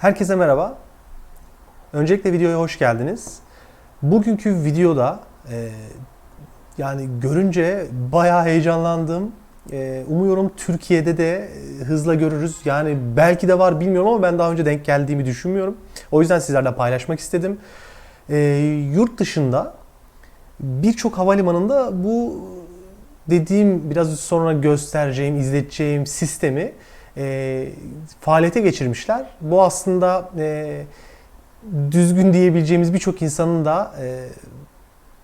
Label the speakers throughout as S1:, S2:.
S1: Herkese merhaba. Öncelikle videoya hoş geldiniz. Bugünkü videoda e, yani görünce bayağı heyecanlandım. E, umuyorum Türkiye'de de e, hızla görürüz. Yani belki de var bilmiyorum ama ben daha önce denk geldiğimi düşünmüyorum. O yüzden sizlerle paylaşmak istedim. E, yurt dışında birçok havalimanında bu dediğim biraz sonra göstereceğim, izleteceğim sistemi e, faaliyete geçirmişler. Bu aslında e, düzgün diyebileceğimiz birçok insanın da e,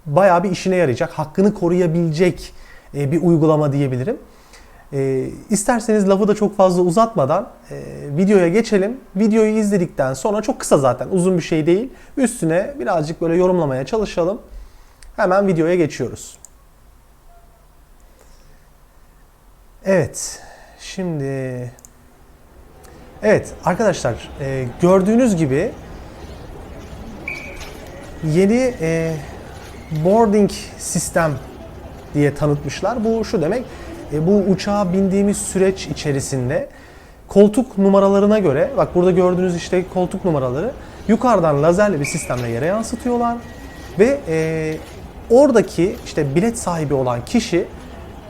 S1: bayağı bir işine yarayacak, hakkını koruyabilecek e, bir uygulama diyebilirim. E, isterseniz lafı da çok fazla uzatmadan e, videoya geçelim. Videoyu izledikten sonra çok kısa zaten uzun bir şey değil. Üstüne birazcık böyle yorumlamaya çalışalım. Hemen videoya geçiyoruz. Evet. Şimdi Evet arkadaşlar e, gördüğünüz gibi yeni e, boarding sistem diye tanıtmışlar. Bu şu demek e, bu uçağa bindiğimiz süreç içerisinde koltuk numaralarına göre bak burada gördüğünüz işte koltuk numaraları yukarıdan lazerli bir sistemle yere yansıtıyorlar ve e, oradaki işte bilet sahibi olan kişi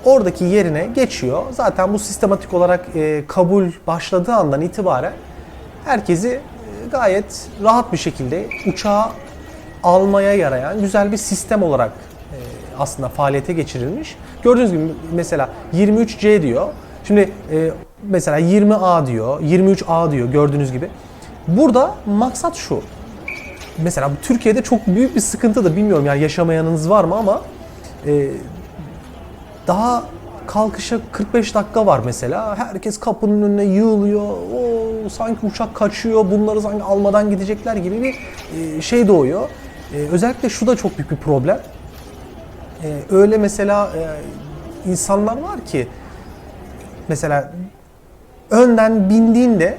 S1: oradaki yerine geçiyor. Zaten bu sistematik olarak e, kabul başladığı andan itibaren herkesi e, gayet rahat bir şekilde uçağa almaya yarayan güzel bir sistem olarak e, aslında faaliyete geçirilmiş. Gördüğünüz gibi mesela 23C diyor. Şimdi e, mesela 20A diyor, 23A diyor gördüğünüz gibi. Burada maksat şu. Mesela Türkiye'de çok büyük bir sıkıntı da bilmiyorum yani yaşamayanınız var mı ama e, daha kalkışa 45 dakika var mesela. Herkes kapının önüne yığılıyor. O sanki uçak kaçıyor. Bunları sanki almadan gidecekler gibi bir e, şey doğuyor. E, özellikle şu da çok büyük bir problem. E, öyle mesela insanlar var ki mesela önden bindiğinde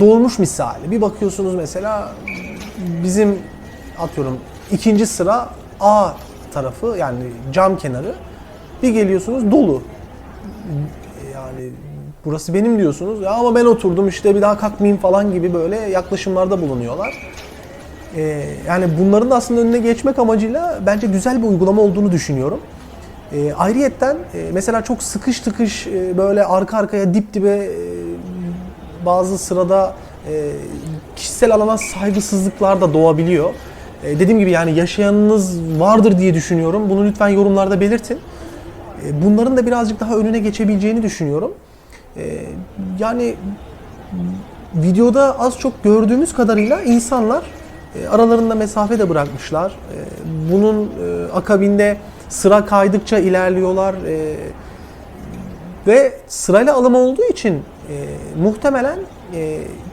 S1: dolmuş misali. Bir bakıyorsunuz mesela bizim atıyorum ikinci sıra A tarafı yani cam kenarı bir geliyorsunuz dolu. Yani burası benim diyorsunuz. Ya ama ben oturdum işte bir daha kalkmayayım falan gibi böyle yaklaşımlarda bulunuyorlar. Ee, yani bunların da aslında önüne geçmek amacıyla bence güzel bir uygulama olduğunu düşünüyorum. Ee, ayrıyetten e, mesela çok sıkış tıkış e, böyle arka arkaya dip dibe e, bazı sırada e, kişisel alana saygısızlıklar da doğabiliyor. E, dediğim gibi yani yaşayanınız vardır diye düşünüyorum. Bunu lütfen yorumlarda belirtin. E, bunların da birazcık daha önüne geçebileceğini düşünüyorum. E, yani videoda az çok gördüğümüz kadarıyla insanlar e, aralarında mesafe de bırakmışlar. Bunun akabinde sıra kaydıkça ilerliyorlar ve sırayla alım olduğu için muhtemelen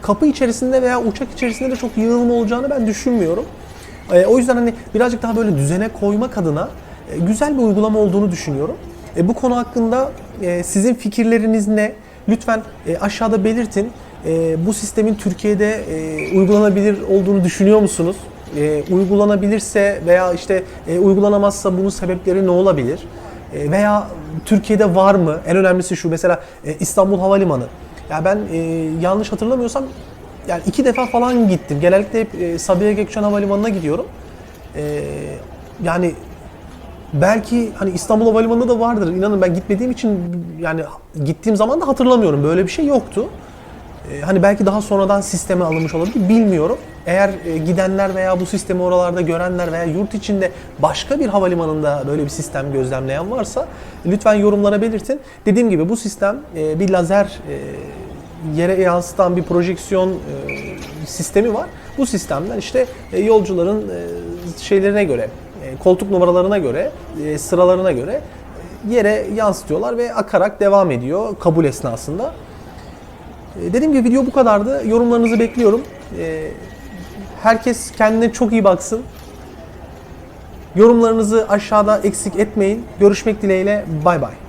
S1: kapı içerisinde veya uçak içerisinde de çok yığılma olacağını ben düşünmüyorum. O yüzden hani birazcık daha böyle düzene koymak adına güzel bir uygulama olduğunu düşünüyorum. E, bu konu hakkında e, sizin fikirleriniz ne? Lütfen e, aşağıda belirtin. E, bu sistemin Türkiye'de e, uygulanabilir olduğunu düşünüyor musunuz? E, uygulanabilirse veya işte e, uygulanamazsa bunun sebepleri ne olabilir? E, veya Türkiye'de var mı? En önemlisi şu mesela e, İstanbul Havalimanı. Ya ben e, yanlış hatırlamıyorsam yani iki defa falan gittim. Genellikle hep e, Sabiha Gökçen Havalimanı'na gidiyorum. E, yani belki hani İstanbul Havalimanı'nda da vardır. İnanın ben gitmediğim için yani gittiğim zaman da hatırlamıyorum. Böyle bir şey yoktu. Ee, hani belki daha sonradan sisteme alınmış olabilir bilmiyorum. Eğer e, gidenler veya bu sistemi oralarda görenler veya yurt içinde başka bir havalimanında böyle bir sistem gözlemleyen varsa lütfen yorumlara belirtin. Dediğim gibi bu sistem e, bir lazer e, yere yansıtan bir projeksiyon sistemi var. Bu sistemden işte yolcuların şeylerine göre koltuk numaralarına göre, e, sıralarına göre e, yere yansıtıyorlar ve akarak devam ediyor kabul esnasında. Dediğim gibi video bu kadardı. Yorumlarınızı bekliyorum. Herkes kendine çok iyi baksın. Yorumlarınızı aşağıda eksik etmeyin. Görüşmek dileğiyle. Bay bay.